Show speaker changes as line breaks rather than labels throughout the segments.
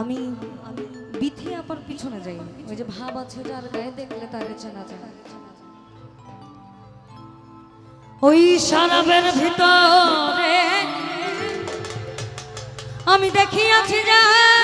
আমি বিথি আপার পিছনে যাই। ওই যে ভাব আছে যার গায়ে দেখলে তারে চেনা যায়। ওই সারাবের ভিতরে আমি দেখিয়াছি যারে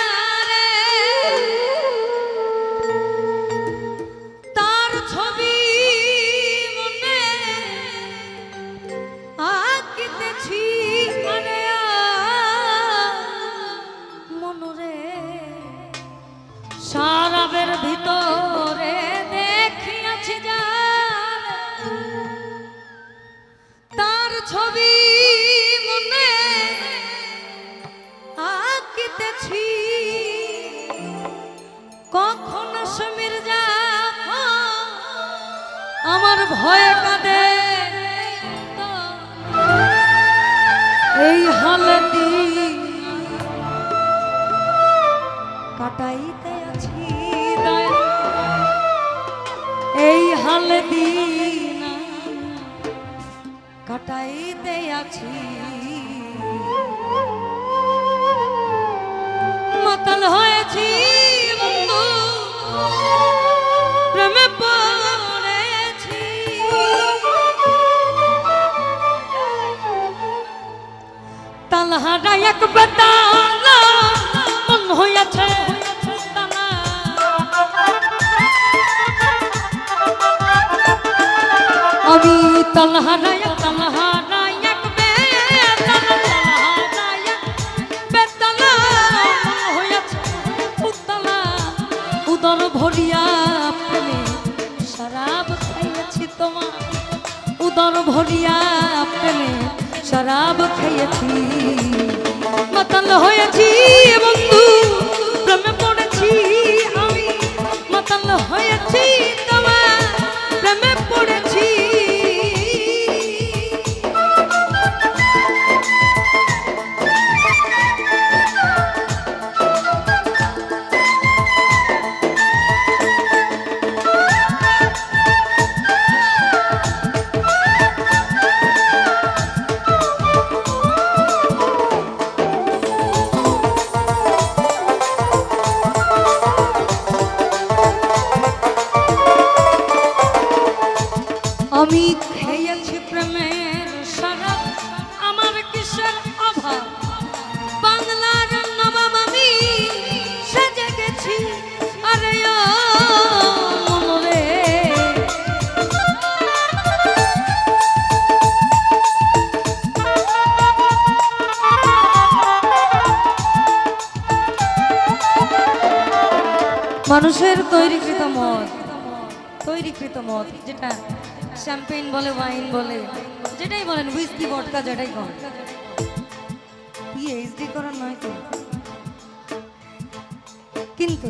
কাটাইতে আছি এই হালতি কাটাইতে আছি। মাতাল হয়েছি বন্ধু, প্রেমে পড়েছি। তালহারা এক বেতালা, মন হইয়াছে। মন হইয়াছে উতলা উদর ভরিয়া প্রেমে শরাব খাইয়াছি তোমার উদর ভরিয়া প্রেমে শরাব খাইয়াছি মাতাল হয়েছি বন্ধু প্রেমে পড়েছি আমি মাতাল হয়েছি তৈরিকৃত মদ। তৈরিকৃত মদ, যেটা শ্যাম্পেইন বলে ওয়াইন বলে, যেটাই বলেন হুইস্কি বটকা যেটাই কন পিএইচডি করার নয় তো? কিন্তু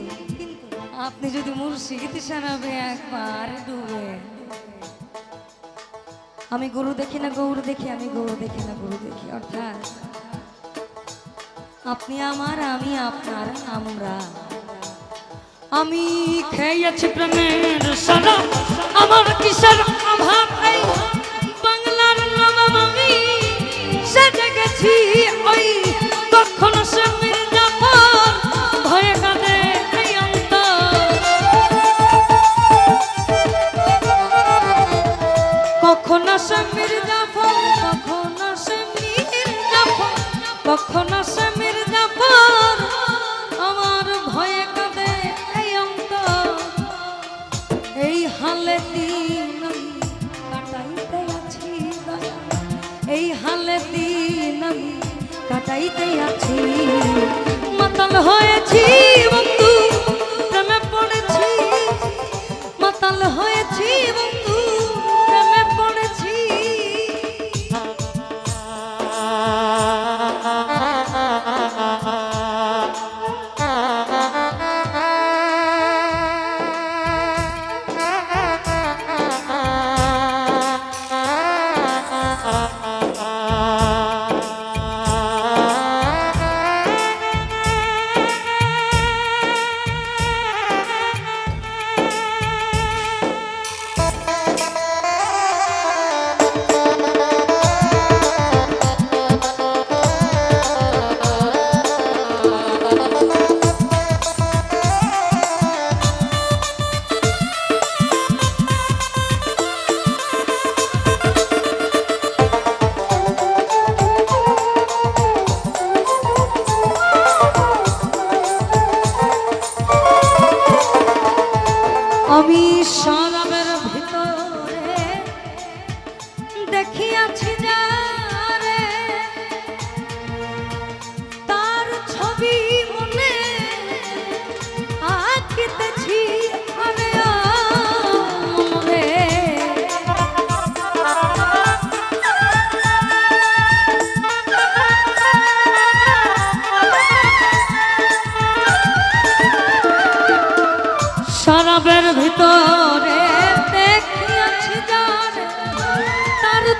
আপনি যদি মুর্শিদ সারাবে একবার ডুবে, আমি গরু দেখি না, গৌর দেখি, আমি গরু দেখি না, গরু দেখি, অর্থাৎ আপনি আমার, আমি আপনার, আমরা আমি খেয়েছি প্রেমের সারা আমার কিসের অভাব? চাইতে আছি মাতাল হয়েছি বন্ধু প্রেমে পড়েছি মাতাল হয়েছি বন্ধু প্রেমে পড়েছি Uh-huh. অবিশ্বাস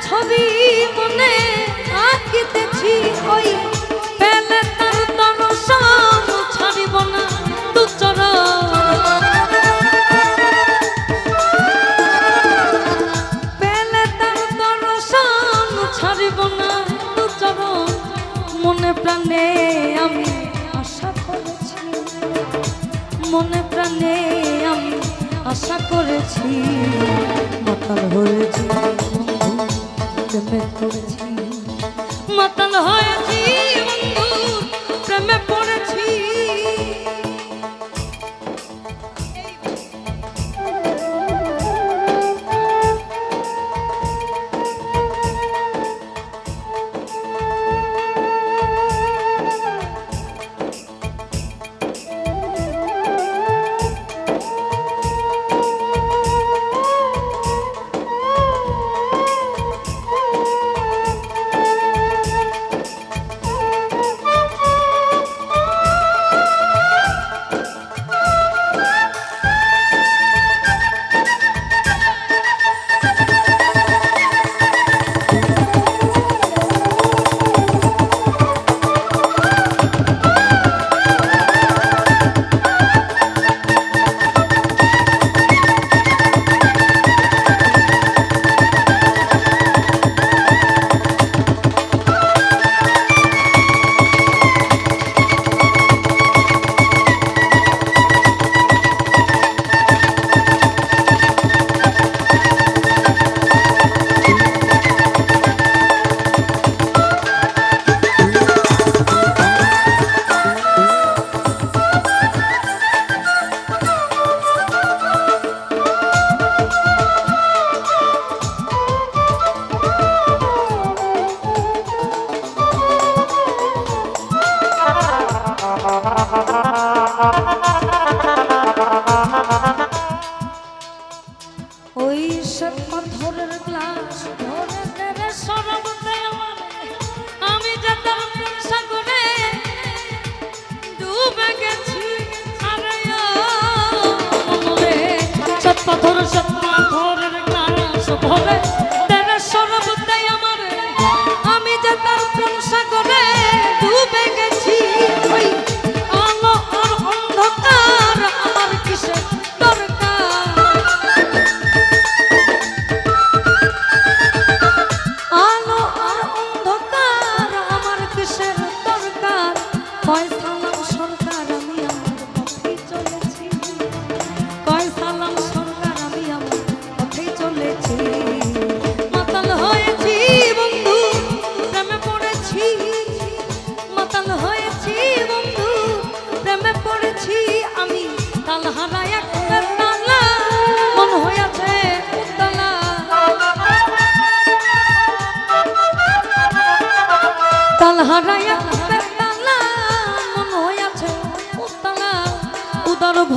ছবি মনে আঁকিতেছি, ওই পেলে তার তন সব ছাড়িব না দুচর। পেলে তার তন সব ছাড়িব না দুচর। মনে প্রাণে আমি আশা করেছি। মনে প্রাণে প্রেমে পড়েছি মাতাল হয়েছি হবে।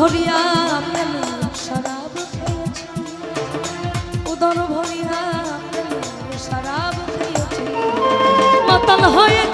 ভরিয়া শরাব খেয়েছি। উদর ভরিয়া শরাব খেয়েছি। মাতাল হয়ে